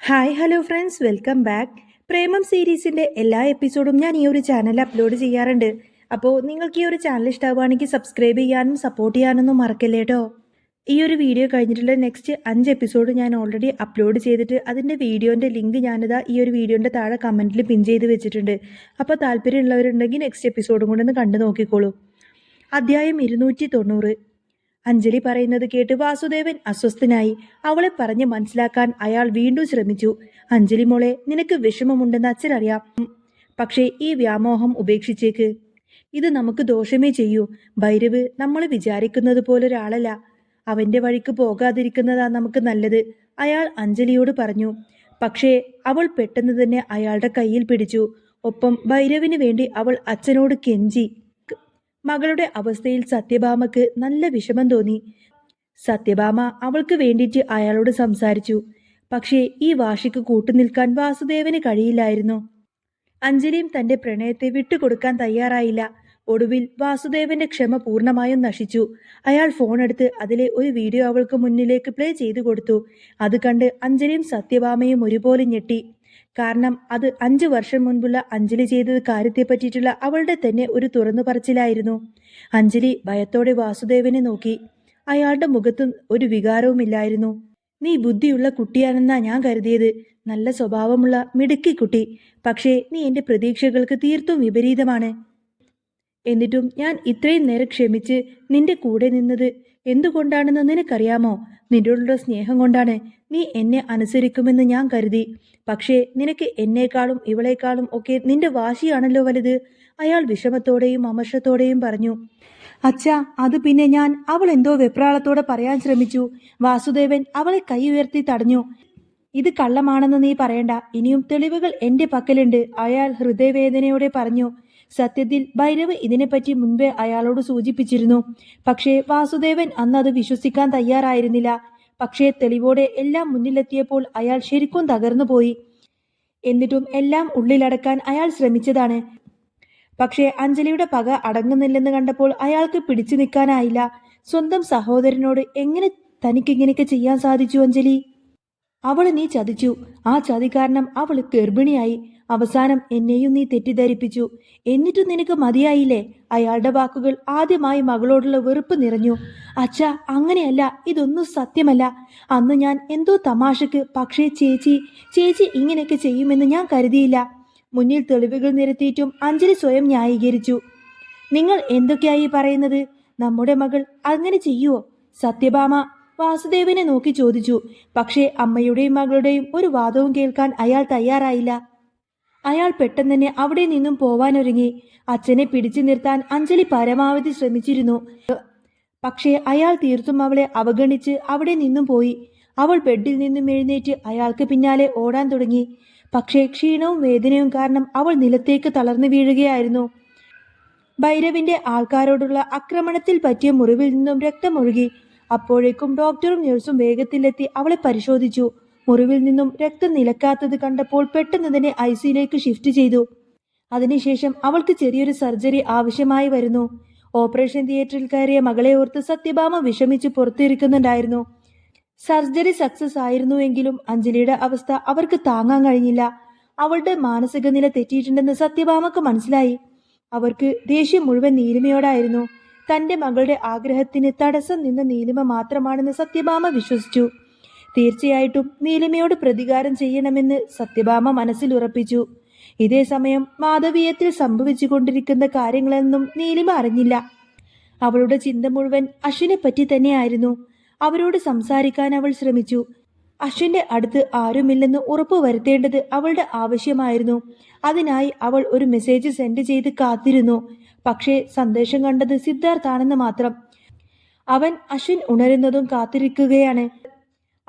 Hi hello friends welcome back Premam സീരീസിന്റെ എല്ലാ എപ്പിസോഡും ഞാൻ ഈ ഒരു ചാനൽ അപ്ലോഡ് ചെയ്യാറുണ്ട്. അപ്പോൾ നിങ്ങൾക്ക് ഈ ഒരു ചാനൽ ഇഷ്ടമാവുകയാണെങ്കിൽ സബ്സ്ക്രൈബ് ചെയ്യാനും സപ്പോർട്ട് ചെയ്യാനൊന്നും മറക്കല്ലേ കേട്ടോ ഈ ഒരു വീഡിയോ കഴിഞ്ഞിട്ടുള്ള നെക്സ്റ്റ് അഞ്ച് എപ്പിസോഡ് ഞാൻ ഓൾറെഡി അപ്ലോഡ് ചെയ്തിട്ട് അതിന്റെ വീഡിയോന്റെ ലിങ്ക് ഞാനിതാ ഈ ഒരു വീഡിയോന്റെ താഴെ കമന്റിൽ പിൻ ചെയ്ത് വെച്ചിട്ടുണ്ട്. അപ്പോൾ താല്പര്യമുള്ളവരുണ്ടെങ്കിൽ നെക്സ്റ്റ് എപ്പിസോഡും കൂടെ ഒന്ന് കണ്ടു നോക്കിക്കോളൂ. അധ്യായം ഇരുന്നൂറ്റി തൊണ്ണൂറ്. അഞ്ജലി പറയുന്നത് കേട്ട് വാസുദേവൻ അസ്വസ്ഥനായി. അവളെ പറഞ്ഞ് മനസ്സിലാക്കാൻ അയാൾ വീണ്ടും ശ്രമിച്ചു. അഞ്ജലി മോളെ നിനക്ക് വിഷമമുണ്ടെന്ന് അച്ഛനറിയാം. പക്ഷേ ഈ വ്യാമോഹം ഉപേക്ഷിച്ചേക്ക്. ഇത് നമുക്ക് ദോഷമേ ചെയ്യൂ. ഭൈരവ് നമ്മൾ വിചാരിക്കുന്നത് പോലൊരാളല്ല. അവന്റെ വഴിക്ക് പോകാതിരിക്കുന്നതാ നമുക്ക് നല്ലത്. അയാൾ അഞ്ജലിയോട് പറഞ്ഞു. പക്ഷേ അവൾ പെട്ടെന്ന് തന്നെ അയാളുടെ കയ്യിൽ പിടിച്ചു. ഒപ്പം ഭൈരവിന് വേണ്ടി അവൾ അച്ഛനോട് കെഞ്ചി. മകളുടെ അവസ്ഥയിൽ സത്യഭാമക്ക് നല്ല വിഷമം തോന്നി. സത്യഭാമ അവൾക്ക് വേണ്ടിയിട്ട് അയാളോട് സംസാരിച്ചു. പക്ഷേ ഈ വാശിക്ക് കൂട്ടുനിൽക്കാൻ വാസുദേവന് കഴിയില്ലായിരുന്നു. അഞ്ജലിയും തന്റെ പ്രണയത്തെ വിട്ടുകൊടുക്കാൻ തയ്യാറായില്ല. ഒടുവിൽ വാസുദേവന്റെ ക്ഷമ പൂർണമായും നശിച്ചു. അയാൾ ഫോണെടുത്ത് അതിലെ ഒരു വീഡിയോ അവൾക്ക് മുന്നിലേക്ക് പ്ലേ ചെയ്തു കൊടുത്തു. അത് കണ്ട് അഞ്ജലിയും സത്യഭാമയും ഒരുപോലെ ഞെട്ടി. കാരണം അത് അഞ്ചു വർഷം മുൻപുള്ള അഞ്ജലി ചെയ്ത കാര്യത്തെ പറ്റിയിട്ടുള്ള അവളുടെ തന്നെ ഒരു തുറന്നു പറച്ചിലായിരുന്നു. അഞ്ജലി ഭയത്തോടെ വാസുദേവനെ നോക്കി. അയാളുടെ മുഖത്ത് ഒരു വികാരവുമില്ലായിരുന്നു നീ ബുദ്ധിയുള്ള കുട്ടിയാണെന്നാ ഞാൻ കരുതിയത്. നല്ല സ്വഭാവമുള്ള മിടുക്കി കുട്ടി. പക്ഷേ നീ എന്റെ പ്രതീക്ഷകൾക്ക് തീർത്തും വിപരീതമാണ്. എന്നിട്ടും ഞാൻ ഇത്രയും നേരം ക്ഷമിച്ച് നിന്റെ കൂടെ നിന്നത് എന്തുകൊണ്ടാണെന്ന് നിനക്കറിയാമോ? നിന്നോടുള്ള സ്നേഹം കൊണ്ടാണ് നീ എന്നെ അനുസരിക്കുമെന്ന് ഞാൻ കരുതി. പക്ഷേ നിനക്ക് എന്നേക്കാളും ഇവളെക്കാളും ഒക്കെ നിന്റെ വാശിയാണല്ലോ വലുത്. അയാൾ വിഷമത്തോടെയും അമർഷത്തോടെയും പറഞ്ഞു അച്ഛാ അത് പിന്നെ ഞാൻ അവൾ എന്തോ വെപ്രാളത്തോടെ പറയാൻ ശ്രമിച്ചു. വാസുദേവൻ അവളെ കൈ ഉയർത്തി തടഞ്ഞു. ഇത് കള്ളമാണെന്ന് നീ പറയണ്ട. ഇനിയും തെളിവുകൾ എന്റെ പക്കലുണ്ട്. അയാൾ ഹൃദയവേദനയോടെ പറഞ്ഞു സത്യത്തിൽ ഭൈരവ് ഇതിനെപ്പറ്റി മുൻപേ അയാളോട് സൂചിപ്പിച്ചിരുന്നു. പക്ഷേ വാസുദേവൻ അന്ന് അത് വിശ്വസിക്കാൻ തയ്യാറായിരുന്നില്ല. പക്ഷേ തെളിവോടെ എല്ലാം മുന്നിലെത്തിയപ്പോൾ അയാൾ ശരിക്കും തകർന്നുപോയി. എന്നിട്ടും എല്ലാം ഉള്ളിലടക്കാൻ അയാൾ ശ്രമിച്ചതാണ്. പക്ഷേ അഞ്ജലിയുടെ പക അടങ്ങുന്നില്ലെന്ന് കണ്ടപ്പോൾ അയാൾക്ക് പിടിച്ചു നിൽക്കാനായില്ല. സ്വന്തം സഹോദരനോട് എങ്ങനെ തനിക്കിങ്ങനെയൊക്കെ ചെയ്യാൻ സാധിച്ചു അഞ്ജലി? അവൾ നീ ചതിച്ചു. ആ ചതി കാരണം അവൾ ഗർഭിണിയായി. അവസാനം എന്നെയും നീ തെറ്റിദ്ധരിപ്പിച്ചു. എന്നിട്ടും നിനക്ക് മതിയായില്ലേ? അയാളുടെ വാക്കുകൾ ആദ്യമായി മകളോടുള്ള വെറുപ്പ് നിറഞ്ഞു. അച്ഛ അങ്ങനെയല്ല. ഇതൊന്നും സത്യമല്ല. അന്ന് ഞാൻ എന്തോ തമാശക്ക് പക്ഷേ ചേച്ചി ചേച്ചി ഇങ്ങനെയൊക്കെ ചെയ്യുമെന്ന് ഞാൻ കരുതിയില്ല. മുന്നിൽ തെളിവുകൾ നിരത്തിയിട്ടും അഞ്ജലി സ്വയം ന്യായീകരിച്ചു. നിങ്ങൾ എന്തൊക്കെയായി പറയുന്നത്? നമ്മുടെ മകൾ അങ്ങനെ ചെയ്യുവോ? സത്യഭാമ വാസുദേവനെ നോക്കി ചോദിച്ചു. പക്ഷേ അമ്മയുടെയും മകളുടെയും ഒരു വാദവും കേൾക്കാൻ അയാൾ തയ്യാറായില്ല. അയാൾ പെട്ടെന്ന് തന്നെ അവിടെ നിന്നും പോവാനൊരുങ്ങി. അച്ഛനെ പിടിച്ചു നിർത്താൻ അഞ്ജലി പരമാവധി ശ്രമിച്ചിരുന്നു. പക്ഷേ അയാൾ തീർത്തും അവളെ അവഗണിച്ച് അവിടെ നിന്നും പോയി. അവൾ ബെഡിൽ നിന്നും എഴുന്നേറ്റ് അയാൾക്ക് പിന്നാലെ ഓടാൻ തുടങ്ങി. പക്ഷേ ക്ഷീണവും വേദനയും കാരണം അവൾ നിലത്തേക്ക് തളർന്നു വീഴുകയായിരുന്നു. ഭൈരവിന്റെ ആൾക്കാരോടുള്ള ആക്രമണത്തിൽ പറ്റിയ മുറിവിൽ നിന്നും രക്തമൊഴുകി. അപ്പോഴേക്കും ഡോക്ടറും നഴ്സും വേഗത്തിലെത്തി അവളെ പരിശോധിച്ചു. മുറിവിൽ നിന്നും രക്തം നിലക്കാത്തത് കണ്ടപ്പോൾ പെട്ടെന്ന് തന്നെ ഐ സിയിലേക്ക് ഷിഫ്റ്റ് ചെയ്തു. അതിനുശേഷം അവൾക്ക് ചെറിയൊരു സർജറി ആവശ്യമായി വരുന്നു. ഓപ്പറേഷൻ തിയേറ്ററിൽ കയറിയ മകളെ ഓർത്ത് സത്യഭാമ വിഷമിച്ച് പുറത്തിരിക്കുന്നുണ്ടായിരുന്നു. സർജറി സക്സസ് ആയിരുന്നുവെങ്കിലും അഞ്ജലിയുടെ അവസ്ഥ അവർക്ക് താങ്ങാൻ കഴിഞ്ഞില്ല. അവളുടെ മാനസിക നില തെറ്റിയിട്ടുണ്ടെന്ന് സത്യഭാമക്ക് മനസ്സിലായി. അവർക്ക് ദേഷ്യം മുഴുവൻ നീലിമയോടായിരുന്നു. തന്റെ മകളുടെ ആഗ്രഹത്തിന് തടസ്സം നിന്ന നീലിമ മാത്രമാണെന്ന് സത്യഭാമ വിശ്വസിച്ചു. തീർച്ചയായിട്ടും നീലിമയോട് പ്രതികാരം ചെയ്യണമെന്ന് സത്യഭാമ മനസ്സിൽ ഉറപ്പിച്ചു. ഇതേ സമയം മാധവീയത്തിൽ സംഭവിച്ചുകൊണ്ടിരിക്കുന്ന കാര്യങ്ങളെന്നും നീലിമ അറിഞ്ഞില്ല. അവളുടെ ചിന്ത മുഴുവൻ അശ്വിനെ പറ്റി തന്നെയായിരുന്നു. അവരോട് സംസാരിക്കാൻ അവൾ ശ്രമിച്ചു. അശ്വിന്റെ അടുത്ത് ആരുമില്ലെന്ന് ഉറപ്പു വരുത്തേണ്ടത് അവളുടെ ആവശ്യമായിരുന്നു. അതിനായി അവൾ ഒരു മെസ്സേജ് സെൻഡ് ചെയ്ത് കാത്തിരുന്നു. പക്ഷേ സന്ദേശം കണ്ടത് സിദ്ധാർത്ഥാണെന്ന് മാത്രം. അവൻ അശ്വിൻ ഉണരുന്നതും കാത്തിരിക്കുകയാണ്.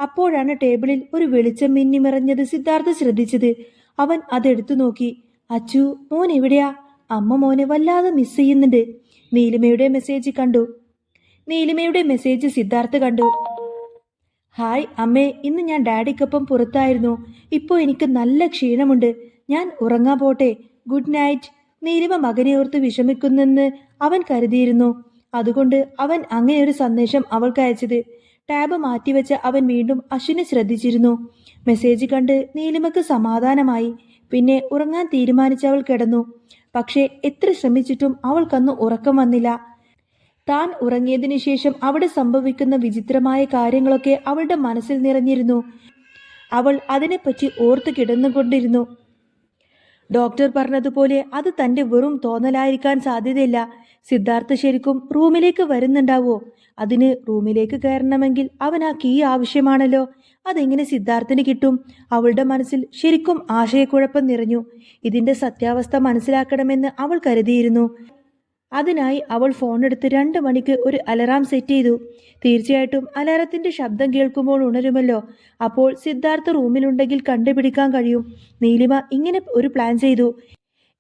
അപ്പോഴാണ് ടേബിളിൽ ഒരു വെളിച്ചം മിന്നിമിറഞ്ഞത് സിദ്ധാർത്ഥ ശ്രദ്ധിച്ചത്. അവൻ അതെടുത്തു നോക്കി. അച്ചു മോൻ എവിടെയാ? അമ്മ മോനെ വല്ലാതെ മിസ് ചെയ്യുന്നുണ്ട്. നീലിമയുടെ മെസ്സേജ് കണ്ടു. നീലിമയുടെ മെസ്സേജ് സിദ്ധാർത്ഥ് കണ്ടു. ഹായ് അമ്മേ ഇന്ന് ഞാൻ ഡാഡിക്കൊപ്പം പുറത്തായിരുന്നു. ഇപ്പോൾ എനിക്ക് നല്ല ക്ഷീണമുണ്ട്. ഞാൻ ഉറങ്ങാൻ പോട്ടെ. Good night. നീലിമ മകനെ ഓർത്ത് വിഷമിക്കുന്നെന്ന് അവൻ കരുതിയിരുന്നു. അതുകൊണ്ട് അവൻ അങ്ങനെ ഒരു സന്ദേശം അവൾക്ക് അയച്ചത്. ടാബ് മാറ്റിവെച്ച് അവൻ വീണ്ടും അശ്വിനെ ശ്രദ്ധിച്ചിരുന്നു. മെസ്സേജ് കണ്ട് നീലിമക്ക് സമാധാനമായി. പിന്നെ ഉറങ്ങാൻ തീരുമാനിച്ചവൾ കിടന്നു. പക്ഷേ എത്ര ശ്രമിച്ചിട്ടും അവൾക്കന്ന് ഉറക്കം വന്നില്ല. താൻ ഉറങ്ങിയതിനു ശേഷം അവിടെ സംഭവിക്കുന്ന വിചിത്രമായ കാര്യങ്ങളൊക്കെ അവളുടെ മനസ്സിൽ നിറഞ്ഞിരുന്നു. അവൾ അതിനെപ്പറ്റി ഓർത്തു കിടന്നുകൊണ്ടിരുന്നു. ഡോക്ടർ പറഞ്ഞതുപോലെ അത് തന്റെ വെറും തോന്നലായിരിക്കാൻ സാധ്യതയില്ല. സിദ്ധാർത്ഥ ശരിക്കും റൂമിലേക്ക് വരുന്നുണ്ടാവോ? അതിന് റൂമിലേക്ക് കയറണമെങ്കിൽ അവൻ ആ കീ ആവശ്യമാണല്ലോ. അതെങ്ങനെ സിദ്ധാർത്ഥന് കിട്ടും? അവളുടെ മനസ്സിൽ ശരിക്കും ആശയക്കുഴപ്പം നിറഞ്ഞു. ഇതിന്റെ സത്യാവസ്ഥ മനസ്സിലാക്കണമെന്ന് അവൾ കരുതിയിരുന്നു. അതിനായി അവൾ ഫോണെടുത്ത് രണ്ട് മണിക്ക് ഒരു അലറാം സെറ്റ് ചെയ്തു. തീർച്ചയായിട്ടും അലാറത്തിന്റെ ശബ്ദം കേൾക്കുമ്പോൾ ഉണരുമല്ലോ. അപ്പോൾ സിദ്ധാർത്ഥ റൂമിലുണ്ടെങ്കിൽ കണ്ടുപിടിക്കാൻ കഴിയും. നീലിമ ഇങ്ങനെ ഒരു പ്ലാൻ ചെയ്തു.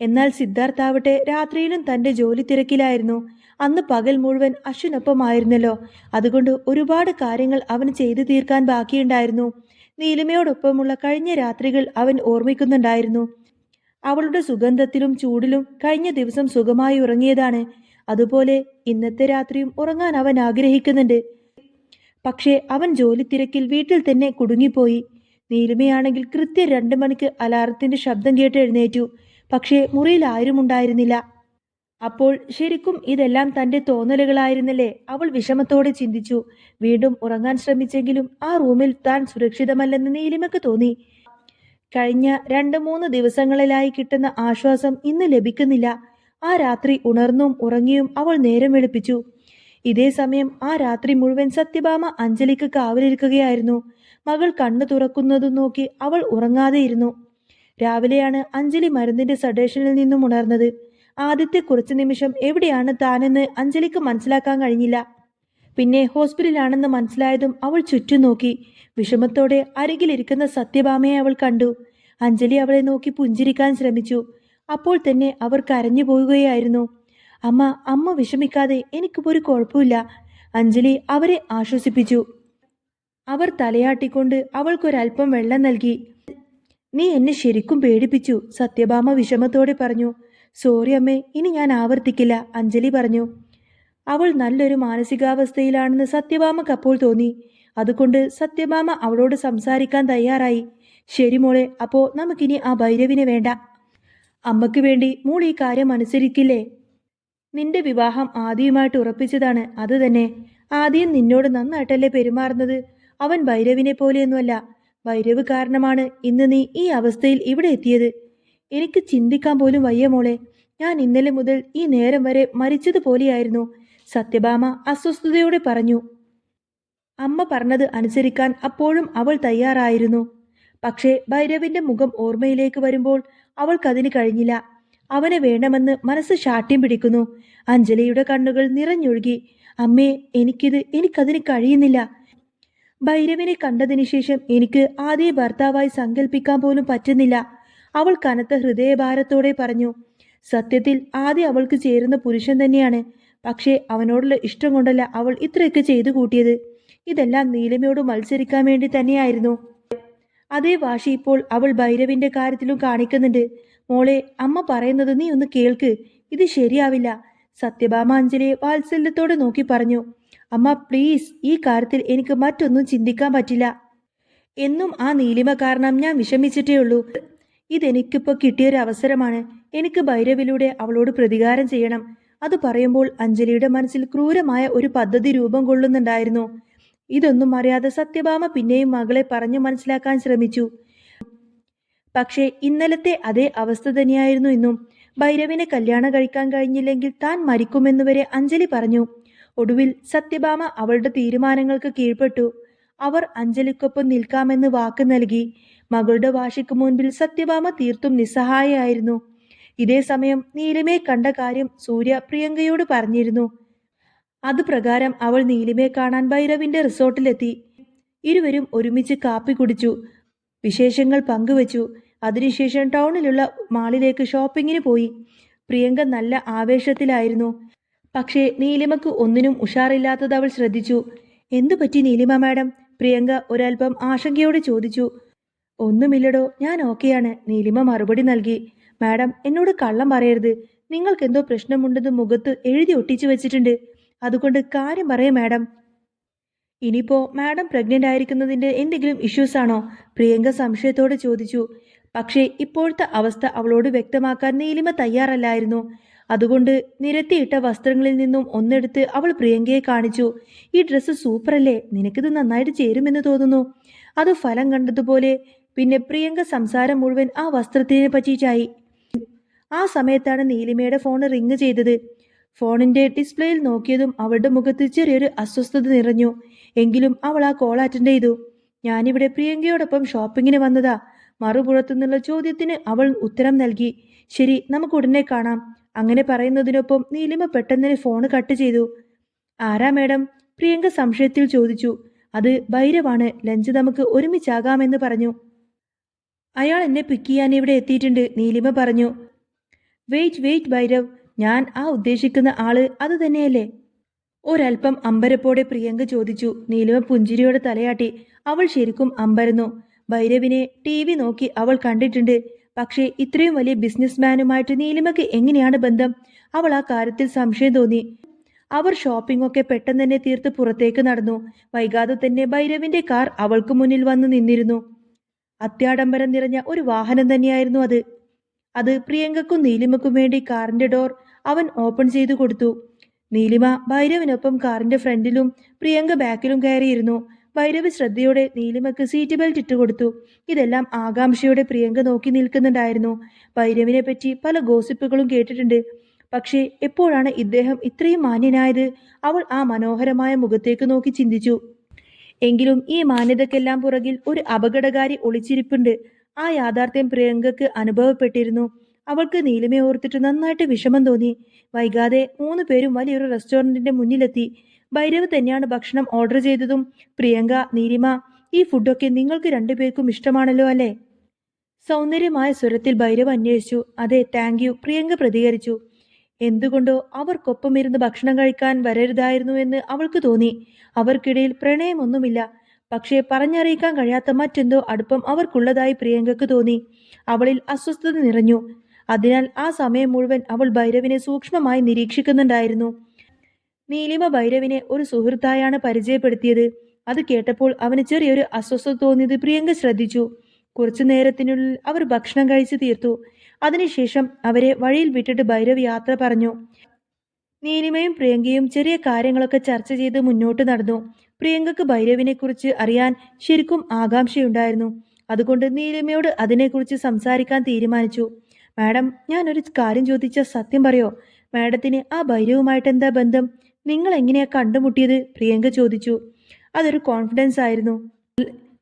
എന്നാൽ സിദ്ധാർത്ഥ ആവട്ടെ രാത്രിയിലും തന്റെ ജോലി തിരക്കിലായിരുന്നു. അന്ന് പകൽ മുഴുവൻ അശ്വിനൊപ്പമായിരുന്നല്ലോ. അതുകൊണ്ട് ഒരുപാട് കാര്യങ്ങൾ അവന് ചെയ്തു തീർക്കാൻ ബാക്കിയുണ്ടായിരുന്നു. നീലിമയോടൊപ്പമുള്ള കഴിഞ്ഞ രാത്രികൾ അവൻ ഓർമ്മിക്കുന്നുണ്ടായിരുന്നു. അവളുടെ സുഗന്ധത്തിലും ചൂടിലും കഴിഞ്ഞ ദിവസം സുഖമായി ഉറങ്ങിയതാണ്. അതുപോലെ ഇന്നത്തെ രാത്രിയും ഉറങ്ങാൻ അവൻ ആഗ്രഹിക്കുന്നുണ്ട്. പക്ഷേ അവൻ ജോലി തിരക്കിൽ വീട്ടിൽ തന്നെ കുടുങ്ങിപ്പോയി. നീലിമയാണെങ്കിൽ കൃത്യം രണ്ട് മണിക്ക് അലാറത്തിന്റെ ശബ്ദം കേട്ട് എഴുന്നേറ്റു. പക്ഷേ മുറിയിൽ ആരും ഉണ്ടായിരുന്നില്ല. അപ്പോൾ ശരിക്കും ഇതെല്ലാം തന്റെ തോന്നലുകളായിരുന്നല്ലേ? അവൾ വിഷമത്തോടെ ചിന്തിച്ചു. വീണ്ടും ഉറങ്ങാൻ ശ്രമിച്ചെങ്കിലും ആ റൂമിൽ താൻ സുരക്ഷിതമല്ലെന്ന് നീലിമയ്ക്ക് തോന്നി. കഴിഞ്ഞ രണ്ട് മൂന്ന് ദിവസങ്ങളിലായി കിട്ടുന്ന ആശ്വാസം ഇന്ന് ലഭിക്കുന്നില്ല. ആ രാത്രി ഉണർന്നും ഉറങ്ങിയും അവൾ നേരം വെളുപ്പിച്ചു. ഇതേ സമയം ആ രാത്രി മുഴുവൻ സത്യഭാമ അഞ്ജലിക്ക് കാവലിരിക്കുകയായിരുന്നു. മകൾ കണ്ണു തുറക്കുന്നതും നോക്കി അവൾ ഉറങ്ങാതെ ഇരുന്നു. രാവിലെയാണ് അഞ്ജലി മരുന്നിന്റെ സഡേഷനിൽ നിന്നും ഉണർന്നത്. ആദ്യത്തെ കുറച്ച് നിമിഷം എവിടെയാണ് താനെന്ന് അഞ്ജലിക്ക് മനസ്സിലാക്കാൻ കഴിഞ്ഞില്ല. പിന്നെ ഹോസ്പിറ്റലാണെന്ന് മനസ്സിലായതും അവൾ ചുറ്റും നോക്കി വിഷമത്തോടെ അരികിലിരിക്കുന്ന സത്യഭാമയെ അവൾ കണ്ടു. അഞ്ജലി അവളെ നോക്കി പുഞ്ചിരിക്കാൻ ശ്രമിച്ചു. അപ്പോൾ തന്നെ അവർ കരഞ്ഞു പോവുകയായിരുന്നു. അമ്മ അമ്മ വിഷമിക്കാതെ എനിക്കിപ്പോ ഒരു കുഴപ്പമില്ല അഞ്ജലി അവരെ ആശ്വസിപ്പിച്ചു. അവർ തലയാട്ടിക്കൊണ്ട് അവൾക്കൊരൽപ്പം വെള്ളം നൽകി. നീ എന്നെ ശരിക്കും പേടിപ്പിച്ചു സത്യഭാമ വിഷമത്തോടെ പറഞ്ഞു. സോറി അമ്മേ ഇനി ഞാൻ ആവർത്തിക്കില്ല അഞ്ജലി പറഞ്ഞു. അവൾ നല്ലൊരു മാനസികാവസ്ഥയിലാണെന്ന് സത്യഭാമക്ക് അപ്പോൾ തോന്നി. അതുകൊണ്ട് സത്യഭാമ അവളോട് സംസാരിക്കാൻ തയ്യാറായി. ശരി മോളെ അപ്പോ നമുക്കിനി ആ ഭൈരവിനെ വേണ്ട. അമ്മയ്ക്ക് വേണ്ടി മോൾ ഈ കാര്യം അനുസരിക്കില്ലേ? നിന്റെ വിവാഹം ആദ്യമായിട്ട് ഉറപ്പിച്ചതാണ് അത് തന്നെ. ആദ്യം നിന്നോട് നന്നായിട്ടല്ലേ പെരുമാറുന്നത്? അവൻ ഭൈരവിനെ പോലെയൊന്നുമല്ല. ഭൈരവ് കാരണമാണ് ഇന്ന് നീ ഈ അവസ്ഥയിൽ ഇവിടെ എത്തിയത്. എനിക്ക് ചിന്തിക്കാൻ പോലും വയ്യ മോളെ. ഞാൻ ഇന്നലെ മുതൽ ഈ നേരം വരെ മരിച്ചതുപോലെയായിരുന്നു. സത്യഭാമ അസ്വസ്ഥതയോടെ പറഞ്ഞു അമ്മ പറഞ്ഞത് അനുസരിക്കാൻ അപ്പോഴും അവൾ തയ്യാറായിരുന്നു. പക്ഷേ ഭൈരവിന്റെ മുഖം ഓർമ്മയിലേക്ക് വരുമ്പോൾ അവൾക്കതിന് കഴിഞ്ഞില്ല. അവനെ വേണമെന്ന് മനസ്സ് ശാഠ്യം പിടിക്കുന്നു. അഞ്ജലിയുടെ കണ്ണുകൾ നിറഞ്ഞൊഴുകി അമ്മേ എനിക്കിത് എനിക്കതിന് കഴിയുന്നില്ല. ഭൈരവിനെ കണ്ടതിന് ശേഷം എനിക്ക് ആദ്യ ഭർത്താവായി സങ്കല്പിക്കാൻ പോലും പറ്റുന്നില്ല. അവൾ കനത്ത ഹൃദയഭാരത്തോടെ പറഞ്ഞു സത്യത്തിൽ ആദ്യം അവൾക്ക് ചേരുന്ന പുരുഷൻ തന്നെയാണ്. പക്ഷേ അവനോടുള്ള ഇഷ്ടം കൊണ്ടല്ല അവൾ ഇത്രയൊക്കെ ചെയ്തു കൂട്ടിയത്. ഇതെല്ലാം നീലമയോട് മത്സരിക്കാൻ വേണ്ടി തന്നെയായിരുന്നു. അതേ വാശി ഇപ്പോൾ അവൾ ഭൈരവിന്റെ കാര്യത്തിലും കാണിക്കുന്നുണ്ട്. മോളെ അമ്മ പറയുന്നത് നീ ഒന്ന് കേൾക്ക്. ഇത് ശരിയാവില്ല. സത്യഭാമ അഞ്ജലിയെ വാത്സല്യത്തോടെ നോക്കി പറഞ്ഞു. അമ്മ പ്ലീസ് ഈ കാര്യത്തിൽ എനിക്ക് മറ്റൊന്നും ചിന്തിക്കാൻ പറ്റില്ല. എന്നും ആ നീലിമ കാരണം ഞാൻ വിഷമിച്ചിട്ടേ ഉള്ളൂ. ഇതെനിക്കിപ്പോൾ കിട്ടിയൊരു അവസരമാണ് എനിക്ക് ഭൈരവിലൂടെ അവളോട് പ്രതികാരം ചെയ്യണം. അത് പറയുമ്പോൾ അഞ്ജലിയുടെ മനസ്സിൽ ക്രൂരമായ ഒരു പദ്ധതി രൂപം കൊള്ളുന്നുണ്ടായിരുന്നു. ഇതൊന്നും അറിയാതെ സത്യഭാമ പിന്നെയും മകളെ പറഞ്ഞു മനസ്സിലാക്കാൻ ശ്രമിച്ചു. പക്ഷേ ഇന്നലത്തെ അതേ അവസ്ഥ തന്നെയായിരുന്നു ഇന്നും. ഭൈരവിനെ കല്യാണം കഴിക്കാൻ കഴിഞ്ഞില്ലെങ്കിൽ താൻ മരിക്കുമെന്ന് വരെ അഞ്ജലി പറഞ്ഞു. ഒടുവിൽ സത്യഭാമ അവളുടെ തീരുമാനങ്ങൾക്ക് കീഴ്പ്പെട്ടു. അവർ അഞ്ജലിക്കൊപ്പം നിൽക്കാമെന്ന് വാക്ക് നൽകി. മകളുടെ വാശിക്ക് മുൻപിൽ സത്യഭാമ തീർത്തും നിസ്സഹായയായിരുന്നു. ഇതേ സമയം നീലിമയെ കണ്ട കാര്യം സൂര്യ പ്രിയങ്കയോട് പറഞ്ഞിരുന്നു. അതുപ്രകാരം അവൾ നീലിമയെ കാണാൻ ഭൈരവിന്റെ റിസോർട്ടിലെത്തി. ഇരുവരും ഒരുമിച്ച് കാപ്പി കുടിച്ചു. വിശേഷങ്ങൾ പങ്കുവച്ചു. അതിനുശേഷം ടൗണിലുള്ള മാളിലേക്ക് ഷോപ്പിങ്ങിന് പോയി. പ്രിയങ്ക നല്ല ആവേശത്തിലായിരുന്നു. പക്ഷേ നീലിമക്ക് ഒന്നിനും ഉഷാറില്ലാത്തത് അവൾ ശ്രദ്ധിച്ചു. എന്തു പറ്റി നീലിമ മാഡം? പ്രിയങ്ക ഒരൽപ്പം ആശങ്കയോടെ ചോദിച്ചു. ഒന്നുമില്ലടോ ഞാൻ ഓക്കെയാണ് നീലിമ മറുപടി നൽകി. മാഡം എന്നോട് കള്ളം പറയരുത്. നിങ്ങൾക്ക് എന്തോ പ്രശ്നമുണ്ടെന്ന് മുഖത്ത് എഴുതി ഒട്ടിച്ചു വെച്ചിട്ടുണ്ട്. അതുകൊണ്ട് കാര്യം പറയാം മാഡം. ഇനിയിപ്പോൾ മാഡം പ്രഗ്നന്റ് ആയിരിക്കുന്നതിന്റെ എന്തെങ്കിലും ഇഷ്യൂസ് ആണോ? പ്രിയങ്ക സംശയത്തോടെ ചോദിച്ചു. പക്ഷേ ഇപ്പോഴത്തെ അവസ്ഥ അവളോട് വ്യക്തമാക്കാൻ നീലിമ തയ്യാറല്ലായിരുന്നു. അതുകൊണ്ട് നിരത്തിയിട്ട വസ്ത്രങ്ങളിൽ നിന്നും ഒന്നെടുത്ത് അവൾ പ്രിയങ്കയെ കാണിച്ചു. ഈ ഡ്രസ്സ് സൂപ്പറല്ലേ? നിനക്കിത് നന്നായിട്ട് ചേരുമെന്ന് തോന്നുന്നു. അത് ഫലം കണ്ടതുപോലെ. പിന്നെ പ്രിയങ്ക സംസാരം മുഴുവൻ ആ വസ്ത്രത്തിനെ പറ്റിയിട്ടായി ആ സമയത്താണ് നീലിമയുടെ ഫോൺ റിങ് ചെയ്തത്. ഫോണിന്റെ ഡിസ്പ്ലേയിൽ നോക്കിയതും അവളുടെ മുഖത്ത് ചെറിയൊരു അസ്വസ്ഥത നിറഞ്ഞു. എങ്കിലും അവൾ ആ കോൾ അറ്റൻഡ് ചെയ്തു. ഞാനിവിടെ പ്രിയങ്കയോടൊപ്പം ഷോപ്പിങ്ങിന് വന്നതാ. മറുപുറത്തു നിന്നുള്ള ചോദ്യത്തിന് അവൾ ഉത്തരം നൽകി. ശരി നമുക്ക് ഉടനെ കാണാം. അങ്ങനെ പറയുന്നതിനൊപ്പം നീലിമ പെട്ടെന്ന് ഫോൺ കട്ട് ചെയ്തു. ആരാ മേഡം? പ്രിയങ്ക സംശയത്തിൽ ചോദിച്ചു. അത് ഭൈരവാണ്. ലഞ്ച് നമുക്ക് ഒരുമിച്ചാകാമെന്ന് പറഞ്ഞു. അയാൾ എന്നെ പിക്ക് ചെയ്യാൻ ഇവിടെ എത്തിയിട്ടുണ്ട് നീലിമ പറഞ്ഞു. വെയിറ്റ് വെയിറ്റ് ഭൈരവ് ഞാൻ ആ ഉദ്ദേശിക്കുന്ന ആൾ അത് തന്നെയല്ലേ? ഒരൽപ്പം അമ്പരപ്പോടെ പ്രിയങ്ക ചോദിച്ചു. നീലമ പുഞ്ചിരിയോട് തലയാട്ടി. അവൾ ശരിക്കും അമ്പരന്നു. ഭൈരവിനെ ടി വി നോക്കി അവൾ കണ്ടിട്ടുണ്ട്. പക്ഷേ ഇത്രയും വലിയ ബിസിനസ്മാനുമായിട്ട് നീലിമയ്ക്ക് എങ്ങനെയാണ് ബന്ധം? അവൾ ആ കാര്യത്തിൽ സംശയം തോന്നി. അവർ ഷോപ്പിംഗ് ഒക്കെ പെട്ടെന്ന് തന്നെ തീർത്ത് പുറത്തേക്ക് നടന്നു. വൈകാതെ തന്നെ ഭൈരവിന്റെ കാർ അവൾക്ക് മുന്നിൽ വന്ന് നിന്നിരുന്നു. അത്യാഡംബരം നിറഞ്ഞ ഒരു വാഹനം തന്നെയായിരുന്നു അത്. അത് പ്രിയങ്കക്കും നീലിമക്കും വേണ്ടി കാറിന്റെ ഡോർ അവൻ ഓപ്പൺ ചെയ്തു കൊടുത്തു. നീലിമ ഭൈരവിനൊപ്പം കാറിന്റെ ഫ്രണ്ടിലും പ്രിയങ്ക ബാക്കിലും കയറിയിരുന്നു. ഭൈരവ് ശ്രദ്ധയോടെ നീലിമക്ക് സീറ്റ് ബെൽറ്റ് ഇട്ട് കൊടുത്തു. ഇതെല്ലാം ആകാംക്ഷയോടെ പ്രിയങ്ക നോക്കി നിൽക്കുന്നുണ്ടായിരുന്നു. ഭൈരവിനെ പറ്റി പല ഗോസിപ്പുകളും കേട്ടിട്ടുണ്ട്. പക്ഷേ എപ്പോഴാണ് ഇദ്ദേഹം ഇത്രയും മാന്യനായത്? അവൾ ആ മനോഹരമായ മുഖത്തേക്ക് നോക്കി ചിന്തിച്ചു. എങ്കിലും ഈ മാന്യതക്കെല്ലാം പുറകിൽ ഒരു അപകടകാരി ഒളിച്ചിരിപ്പുണ്ട്. ആ യാഥാർത്ഥ്യം പ്രിയങ്കക്ക് അനുഭവപ്പെട്ടിരുന്നു. അവൾക്ക് നീലിമയെ ഓർത്തിട്ട് നന്നായിട്ട് വിഷമം തോന്നി. വൈകാതെ മൂന്ന് പേരും വലിയൊരു റെസ്റ്റോറന്റിന്റെ മുന്നിലെത്തി. ഭൈരവ് തന്നെയാണ് ഭക്ഷണം ഓർഡർ ചെയ്തതും. പ്രിയങ്ക നീലിമ ഈ ഫുഡൊക്കെ നിങ്ങൾക്ക് രണ്ടുപേർക്കും ഇഷ്ടമാണല്ലോ അല്ലേ? സൗന്ദര്യമായ സ്വരത്തിൽ ഭൈരവ് അന്വേഷിച്ചു. അതെ താങ്ക് യു പ്രിയങ്ക പ്രതികരിച്ചു. എന്തുകൊണ്ടോ അവർക്കൊപ്പം ഇരുന്ന് ഭക്ഷണം കഴിക്കാൻ വരരുതായിരുന്നു എന്ന് അവൾക്ക് തോന്നി. അവർക്കിടയിൽ പ്രണയമൊന്നുമില്ല. പക്ഷേ പറഞ്ഞറിയിക്കാൻ കഴിയാത്ത മറ്റെന്തോ അടുപ്പം അവർക്കുള്ളതായി പ്രിയങ്കക്ക് തോന്നി. അവളിൽ അസ്വസ്ഥത നിറഞ്ഞു. അതിനാൽ ആ സമയം മുഴുവൻ അവൾ ഭൈരവിനെ സൂക്ഷ്മമായി നിരീക്ഷിക്കുന്നുണ്ടായിരുന്നു. നീലിമ ഭൈരവിനെ ഒരു സുഹൃത്തായാണ് പരിചയപ്പെടുത്തിയത്. അത് കേട്ടപ്പോൾ അവന് ചെറിയൊരു അസ്വസ്ഥത തോന്നിയത് പ്രിയങ്ക ശ്രദ്ധിച്ചു. കുറച്ചു നേരത്തിനുള്ളിൽ അവർ ഭക്ഷണം കഴിച്ചു തീർത്തു. അതിനുശേഷം അവരെ വഴിയിൽ വിട്ടിട്ട് ഭൈരവ് യാത്ര പറഞ്ഞു. നീലിമയും പ്രിയങ്കയും ചെറിയ കാര്യങ്ങളൊക്കെ ചർച്ച ചെയ്ത് മുന്നോട്ട് നടന്നു. പ്രിയങ്കക്ക് ഭൈരവിനെ കുറിച്ച് അറിയാൻ ശരിക്കും ആകാംക്ഷയുണ്ടായിരുന്നു. അതുകൊണ്ട് നീലിമയോട് അതിനെക്കുറിച്ച് സംസാരിക്കാൻ തീരുമാനിച്ചു. മാഡം ഞാൻ ഒരു കാര്യം ചോദിച്ച സത്യം പറയോ? മാഡത്തിന് ആ ഭൈരവുമായിട്ട് എന്താ ബന്ധം? നിങ്ങൾ എങ്ങനെയാ കണ്ടുമുട്ടിയത്? പ്രിയങ്ക ചോദിച്ചു. അതൊരു കോൺഫിഡൻസ് ആയിരുന്നു.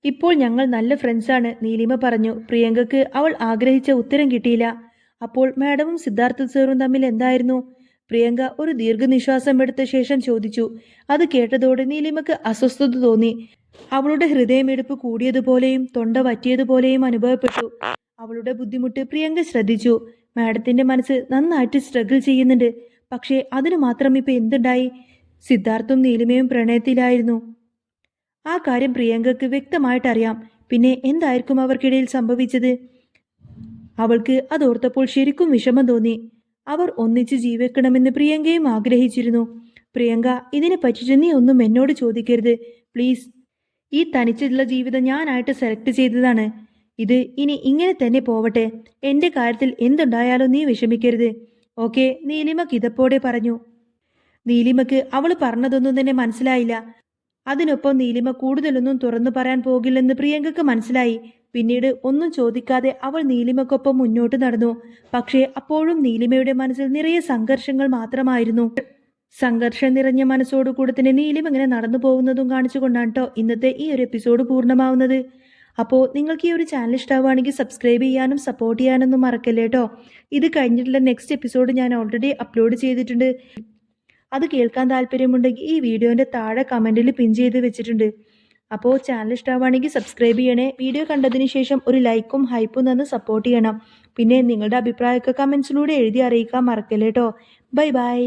ഇപ്പോൾ ഞങ്ങൾ നല്ല ഫ്രണ്ട്സാണ് നീലിമ പറഞ്ഞു. പ്രിയങ്കക്ക് അവൾ ആഗ്രഹിച്ച ഉത്തരം കിട്ടിയില്ല. അപ്പോൾ മാഡവും സിദ്ധാർത്ഥ സാറും തമ്മിൽ എന്തായിരുന്നു? പ്രിയങ്ക ഒരു ദീർഘനിശ്വാസം എടുത്ത ശേഷം ചോദിച്ചു അത് കേട്ടതോടെ നീലിമക്ക് അസ്വസ്ഥത തോന്നി. അവളുടെ ഹൃദയമിടിപ്പ് കൂടിയതുപോലെയും തൊണ്ട വറ്റിയതുപോലെയും അനുഭവപ്പെട്ടു. അവളുടെ ബുദ്ധിമുട്ട് പ്രിയങ്ക ശ്രദ്ധിച്ചു. മാഡത്തിന്റെ മനസ്സ് നന്നായിട്ട് സ്ട്രഗിൾ ചെയ്യുന്നുണ്ട്. പക്ഷേ അതിനു മാത്രം ഇപ്പൊ എന്തുണ്ടായി? സിദ്ധാർത്ഥും നീലിമയും പ്രണയത്തിലായിരുന്നു. ആ കാര്യം പ്രിയങ്കക്ക് വ്യക്തമായിട്ട് അറിയാം. പിന്നെ എന്തായിരിക്കും അവർക്കിടയിൽ സംഭവിച്ചത്? അവൾക്ക് അതോർത്തപ്പോൾ ശരിക്കും വിഷമം തോന്നി. അവർ ഒന്നിച്ച് ജീവിക്കണമെന്ന് പ്രിയങ്കയും ആഗ്രഹിച്ചിരുന്നു. പ്രിയങ്ക ഇതിനെ പറ്റിയിട്ട് നീ ഒന്നും എന്നോട് ചോദിക്കരുത്. പ്ലീസ്. ഈ തനിച്ചുള്ള ജീവിതം ഞാനായിട്ട് സെലക്ട് ചെയ്തതാണ്. ഇത് ഇനി ഇങ്ങനെ തന്നെ പോവട്ടെ. എന്റെ കാര്യത്തിൽ എന്തുണ്ടായാലും നീ വിഷമിക്കരുത്. ഓക്കെ നീലിമ കിതപ്പോടെ പറഞ്ഞു. നീലിമക്ക് അവൾ പറഞ്ഞതൊന്നും തന്നെ മനസ്സിലായില്ല. അതിനൊപ്പം നീലിമ കൂടുതലൊന്നും തുറന്നു പറയാൻ പോകില്ലെന്ന് പ്രിയങ്കക്ക് മനസ്സിലായി. പിന്നീട് ഒന്നും ചോദിക്കാതെ അവൾ നീലിമക്കൊപ്പം മുന്നോട്ട് നടന്നു. പക്ഷേ അപ്പോഴും നീലിമയുടെ മനസ്സിൽ നിറയെ സംഘർഷങ്ങൾ മാത്രമായിരുന്നു. സംഘർഷം നിറഞ്ഞ മനസ്സോടുകൂടെ തന്നെ നീലിമ ഇങ്ങനെ നടന്നു പോകുന്നതും കാണിച്ചുകൊണ്ടാണ് കേട്ടോ ഇന്നത്തെ ഈ ഒരു എപ്പിസോഡ് പൂർണമാവുന്നത്. അപ്പോൾ നിങ്ങൾക്ക് ഈ ഒരു ചാനൽ ഇഷ്ടമാവുകയാണെങ്കിൽ സബ്സ്ക്രൈബ് ചെയ്യാനും സപ്പോർട്ട് ചെയ്യാനൊന്നും മറക്കല്ലേ കേട്ടോ ഇത് കഴിഞ്ഞിട്ടുള്ള നെക്സ്റ്റ് എപ്പിസോഡ് ഞാൻ ഓൾറെഡി അപ്ലോഡ് ചെയ്തിട്ടുണ്ട്. അത് കേൾക്കാൻ താല്പര്യമുണ്ടെങ്കിൽ ഈ വീഡിയോന്റെ താഴെ കമന്റിൽ പിൻ ചെയ്ത് വെച്ചിട്ടുണ്ട്. അപ്പോൾ ചാനൽ ഇഷ്ടമാണെങ്കിൽ സബ്സ്ക്രൈബ് ചെയ്യണേ. വീഡിയോ കണ്ടതിന് ശേഷം ഒരു ലൈക്കും ഹൈപ്പും തന്ന് സപ്പോർട്ട് ചെയ്യണം. പിന്നെ നിങ്ങളുടെ അഭിപ്രായമൊക്കെ കമൻസിലൂടെ എഴുതി അറിയിക്കാൻ മറക്കല്ലേട്ടോ ബൈ ബൈ